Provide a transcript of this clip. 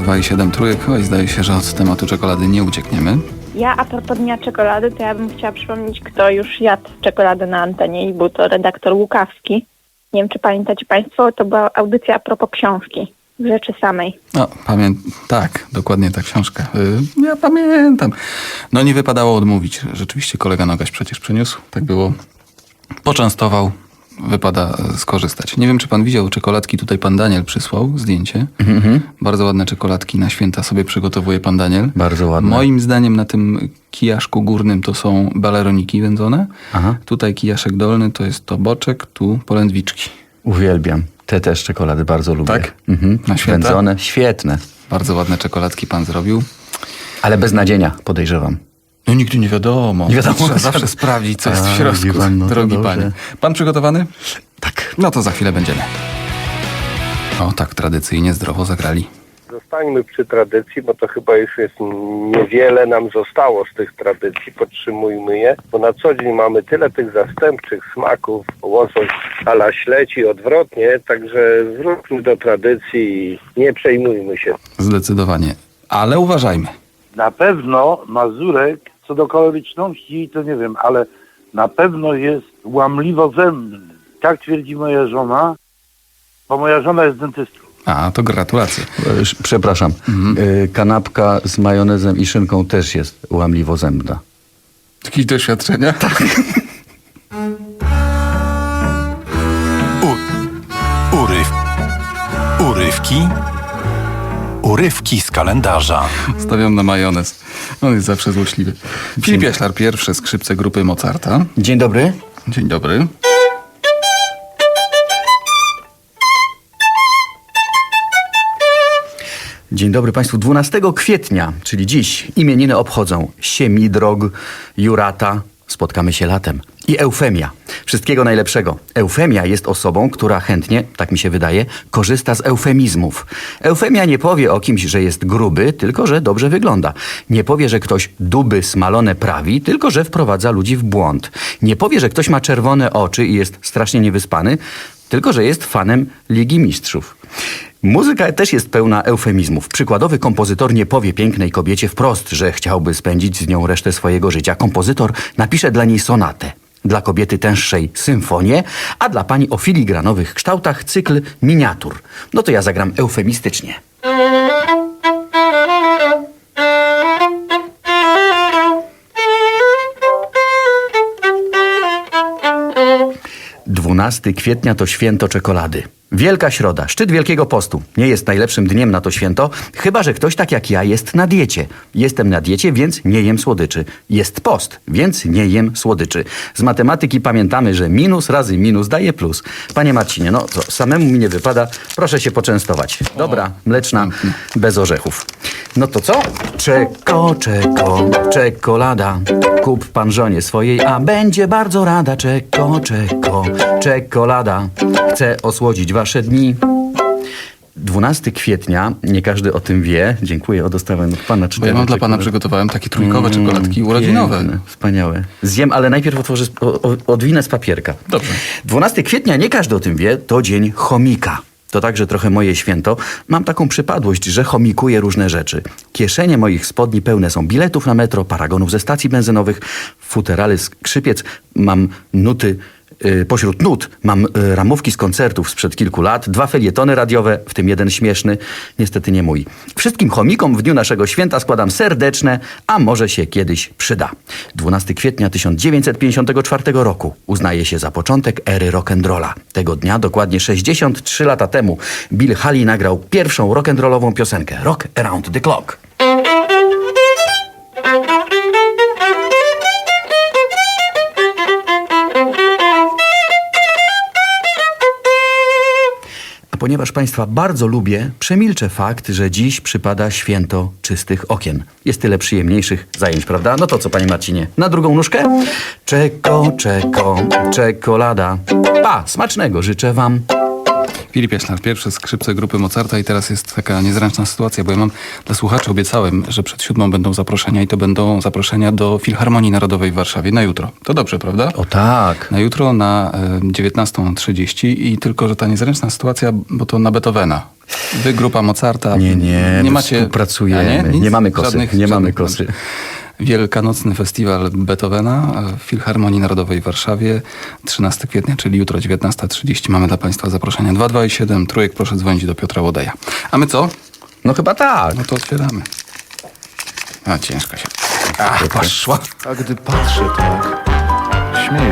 2,7 trójek, oj, zdaje się, że od tematu czekolady nie uciekniemy. Ja a propos Dnia Czekolady, to ja bym chciała przypomnieć, kto już jadł czekoladę na antenie i był to redaktor Łukawski. Nie wiem, czy pamiętacie Państwo, to była audycja a propos książki, rzeczy samej. No, pamię... tak, dokładnie ta książka. Y, ja pamiętam. No nie wypadało odmówić. Rzeczywiście kolega Nogaś przecież przyniósł, tak było. Poczęstował, wypada e, skorzystać. Nie wiem, czy pan widział czekoladki, tutaj pan Daniel przysłał zdjęcie. Bardzo ładne czekoladki na święta sobie przygotowuje pan Daniel. Bardzo ładne. Moim zdaniem na tym kijaszku górnym to są baleroniki wędzone. Aha. Tutaj kijaszek dolny to jest to boczek, tu polędwiczki. Uwielbiam. Te też czekolady bardzo lubię. Tak? Mhm. Na święta? Wędzone. Świetne. Bardzo ładne czekoladki pan zrobił. Ale bez nadzienia, podejrzewam. No nigdy nie wiadomo. Nie wiadomo. Trzeba zawsze sprawdzić, co jest w środku, pan, no drogi dobrze. panie. Pan przygotowany? Tak. No to za chwilę będziemy. O, tak tradycyjnie zdrowo zagrali. Zostańmy przy tradycji, bo to chyba już jest niewiele nam zostało z tych tradycji. Podtrzymujmy je, bo na co dzień mamy tyle tych zastępczych smaków, łosoś ala śledzi, odwrotnie, także wróćmy do tradycji i nie przejmujmy się. Zdecydowanie. Ale uważajmy. Na pewno Mazurek, co do kaloryczności, to nie wiem, ale na pewno jest łamliwo zębny. Tak twierdzi moja żona, bo moja żona jest dentystką. A, to gratulacje. Sz- Przepraszam. Y, Kanapka z majonezem i szynką też jest łamliwo zębna. Jakieś doświadczenia? Tak. U, uryw, urywki, urywki z kalendarza. Stawiam na majonez. On jest zawsze złośliwy. Filip Jaślar, pierwsze skrzypce grupy Mozarta. Dzień dobry. Dzień dobry. Dzień dobry Państwu. 12 kwietnia, czyli dziś, imieniny obchodzą Siemidrog, Jurata, spotkamy się latem i Eufemia. Wszystkiego najlepszego. Eufemia jest osobą, która chętnie, tak mi się wydaje, korzysta z eufemizmów. Eufemia nie powie o kimś, że jest gruby, tylko że dobrze wygląda. Nie powie, że ktoś duby smalone prawi, tylko że wprowadza ludzi w błąd. Nie powie, że ktoś ma czerwone oczy i jest strasznie niewyspany, tylko że jest fanem Ligi Mistrzów. Muzyka też jest pełna eufemizmów. Przykładowy kompozytor nie powie pięknej kobiecie wprost, że chciałby spędzić z nią resztę swojego życia. Kompozytor napisze dla niej sonatę. Dla kobiety tęższej symfonię, a dla pani o filigranowych kształtach cykl miniatur. No to ja zagram eufemistycznie. Dwunasty kwietnia to święto czekolady. Wielka Środa, szczyt Wielkiego Postu. Nie jest najlepszym dniem na to święto, chyba że ktoś tak jak ja jest na diecie. Jestem na diecie, więc nie jem słodyczy. Jest post, więc nie jem słodyczy. Z matematyki pamiętamy, że minus razy minus daje plus. Panie Marcinie, no co, samemu mi nie wypada, proszę się poczęstować. Dobra, mleczna, bez orzechów. No to co? Czeko, czeko, czekolada. Kup pan żonie swojej, a będzie bardzo rada. Czeko, czeko, czekolada. Chcę osłodzić wasze dni. 12 kwietnia, nie każdy o tym wie. Dziękuję, o dostałem od pana Bo ja mam dla pana przygotowałem takie trójkowe czekoladki urodzinowe. Piękne, wspaniałe. Zjem, ale najpierw otworzę, odwinę z papierka. Dobrze. 12 kwietnia, nie każdy o tym wie, to dzień chomika. To także trochę moje święto. Mam taką przypadłość, że chomikuję różne rzeczy. Kieszenie moich spodni pełne są biletów na metro, paragonów ze stacji benzynowych, futerale skrzypiec, mam nuty y, Pośród nut mam y, ramówki z koncertów sprzed kilku lat, dwa felietony radiowe, w tym jeden śmieszny, niestety nie mój. Wszystkim chomikom w dniu naszego święta składam serdeczne, a może się kiedyś przyda. 12 kwietnia 1954 roku uznaje się za początek ery rock'n'rolla. Tego dnia, dokładnie 63 lata temu, Bill Haley nagrał pierwszą rock'n'rollową piosenkę Rock Around the Clock. Ponieważ Państwa bardzo lubię, przemilczę fakt, że dziś przypada święto czystych okien. Jest tyle przyjemniejszych zajęć, prawda? No to co, Panie Marcinie? Na drugą nóżkę? Czeko, czeko, czekolada. Pa, smacznego życzę Wam. Filip Jaślar, pierwsze skrzypce grupy Mozarta i teraz jest taka niezręczna sytuacja, bo ja mam dla słuchaczy obiecałem, że przed siódmą będą zaproszenia i to będą zaproszenia do Filharmonii Narodowej w Warszawie na jutro. To dobrze, prawda? O tak. Na jutro na e, 19.30 i tylko, że ta niezręczna sytuacja, bo to na Beethovena. Wy, grupa Mozarta. Nie, nie, nie macie. współpracujemy. A Nic? Nie mamy kosy, Żadnych- nie mamy żadnych- kosy. Wielkanocny festiwal Beethovena w Filharmonii Narodowej w Warszawie. 13 kwietnia, czyli jutro 19.30 mamy dla Państwa zaproszenia 227. Trójek proszę dzwonić do Piotra Łodeja. A my co? No chyba tak. No to otwieramy. A ciężko się. Ach, poszła. A gdy patrzę tak, śmieję